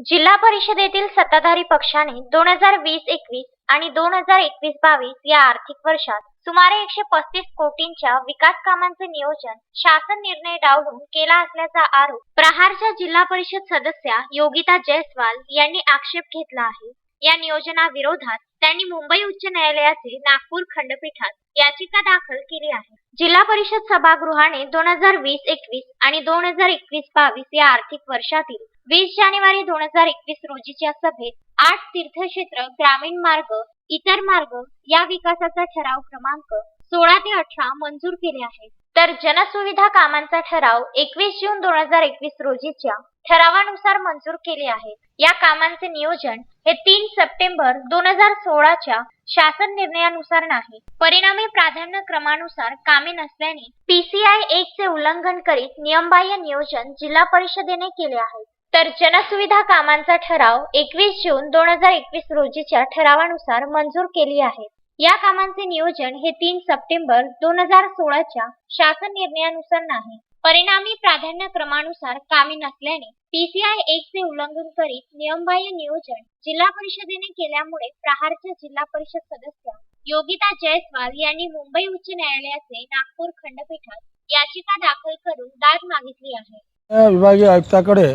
जिल्हा परिषदेतील सत्ताधारी पक्षाने दोन हजार वीस एकवीस आणि दोन हजार एकवीस बावीस या आर्थिक वर्षात सुमारे एकशे पस्तीस कोटींच्या विकास कामांचे नियोजन शासन निर्णय डावलून केला असल्याचा आरोप प्रहारच्या जिल्हा परिषद सदस्या योगिता जयस्वाल यांनी आक्षेप घेतला आहे. या नियोजनाविरोधात त्यांनी मुंबई उच्च न्यायालयाचे नागपूर खंडपीठात याचिका दाखल केली आहे. जिल्हा परिषद सभागृहाने दोन हजार वीस एकवीस आणि दोन हजार एकवीस बावीस या आर्थिक वर्षातील वीस जानेवारी दोन हजार एकवीस रोजीच्या सभेत आठ तीर्थक्षेत्र ग्रामीण मार्ग इतर मार्ग या विकासाचा ठराव क्रमांक सोळा ते अठरा मंजूर केले आहे. तर जनसुविधा कामांचा ठराव एकवीस जून दोन हजार एकवीस रोजीच्या ठरावानुसार मंजूर केले आहे. या कामांचे नियोजन हे तीन सप्टेंबर दोन हजार सोळाच्या शासन निर्णयानुसार नाही. परिणामी प्राधान्य क्रमानुसार कामे नसल्याने पीसीआय एक चे उल्लंघन करीत नियमबाह्य नियोजन जिल्हा परिषदेने केले आहे. तर जनसुविधा कामांचा ठराव एकवीस जून दोन हजार एकवीस रोजीच्या ठरावानुसार मंजूर केली आहे. या कामांचे नियोजन हे तीन सप्टेंबर दोन हजार सोळाच्या शासन निर्णयानुसार नाही. परिणामी प्राधान्य क्रमानुसार कामे नसल्याने पीसीआय एक चे उल्लंघन करीत नियमबाह्य नियोजन जिल्हा परिषदेने केल्यामुळे प्रहारच्या जिल्हा परिषद सदस्या योगिता जयस्वाल यांनी मुंबई उच्च न्यायालयाचे नागपूर खंडपीठात याचिका दाखल करून दाद मागितली आहे. विभागीय आयुक्ताकडे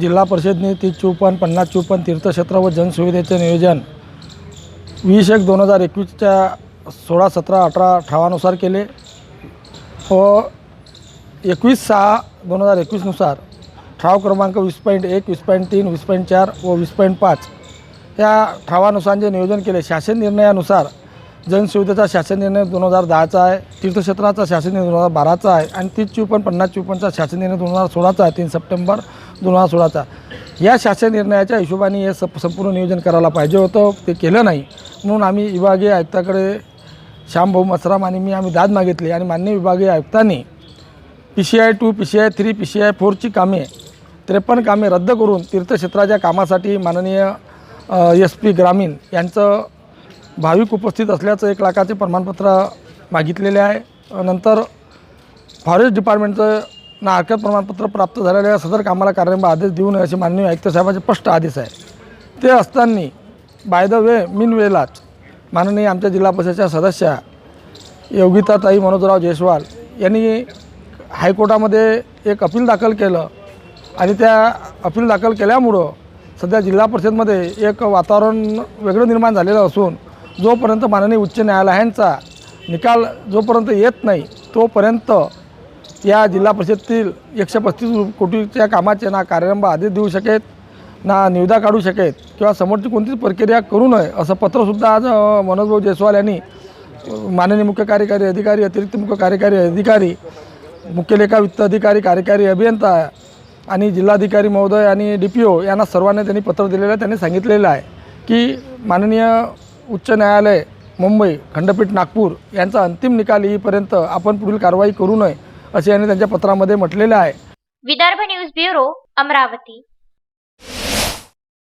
जिल्हा परिषदने तीस चोपन्न पन्नास चोपन्न तीर्थक्षेत्र व जनसुविधेचे नियोजन वीस एक दोन हजार एकवीसच्या सोळा सतरा अठरा ठरावानुसार केले व एकवीस सहा दोन हजार एकवीसनुसार ठराव क्रमांक वीस पॉईंट एक वीस पॉईंट तीन वीस पॉईंट चार व वीस पॉईंट पाच. या ठरावानुसार जे नियोजन केले शासन निर्णयानुसार जनसुविधेचा शासन निर्णय दोन हजार दहाचा आहे तीर्थक्षेत्राचा शासन निर्णय दोन हजार बाराचा आहे आणि तीस चोपन्न पन्नास चोपन्नचा शासन निर्णय दोन हजार सोळाचा आहे तीन सप्टेंबर दोन हजार सोळाचा. या शासन निर्णयाच्या हिशोबाने हे सप संपूर्ण नियोजन करायला पाहिजे होतं ते केलं नाही. म्हणून आम्ही विभागीय आयुक्ताकडे श्यामभाऊ मसराम आणि मी आम्ही दाद मागितली आणि मान्य विभागीय आयुक्तांनी P C I two P C I three P C I फोरची कामे त्रेपन्न कामे रद्द करून तीर्थक्षेत्राच्या कामासाठी माननीय एस पी ग्रामीण यांचं भाविक उपस्थित असल्याचं एक लाखाचे प्रमाणपत्र मागितलेले आहे. नंतर फॉरेस्ट डिपार्टमेंटचं ना हरकत प्रमाणपत्र प्राप्त झालेल्या सदर कामाला कार्यक्रम आदेश देऊ नये असे माननीय आयुक्त साहेबांचे स्पष्ट आदेश आहे. ते असताना बाय द वे मिन वेलाच माननीय आमच्या जिल्हा परिषदेच्या सदस्या योगिताताई मनोजराव जयस्वाल यांनी हायकोर्टामध्ये एक अपील दाखल केलं आणि त्या अपील दाखल केल्यामुळं सध्या जिल्हा परिषदमध्ये एक वातावरण वेगळं निर्माण झालेलं असून जोपर्यंत माननीय उच्च न्यायालयांचा निकाल जोपर्यंत येत नाही तोपर्यंत या जिल्हा परिषदेतील एकशे पस्तीस कोटीच्या कामाचे ना कार्यारंभ आदेश देऊ शकेत ना निविदा काढू शकेत किंवा समोरची कोणतीच प्रक्रिया करू नये असं पत्रसुद्धा आज मनोजभाऊ जयस्वाल यांनी माननीय मुख्य कार्यकारी अधिकारी अतिरिक्त मुख्य कार्यकारी अधिकारी मुख्य लेखा वित्त अधिकारी कार्यकारी अभियंता आणि जिल्हाधिकारी महोदय आणि डी पी ओ यांना सर्वांना त्यांनी पत्र दिलेलं आहे त्यांनी सांगितलेलं आहे की माननीय उच्च न्यायालय मुंबई खंडपीठ नागपूर यांचा अंतिम निकाल येईपर्यंत आपण पुढील कारवाई करू नये असे यांनी त्यांच्या पत्रामध्ये म्हटलेलं आहे. Vidarbha news bureau Amravati.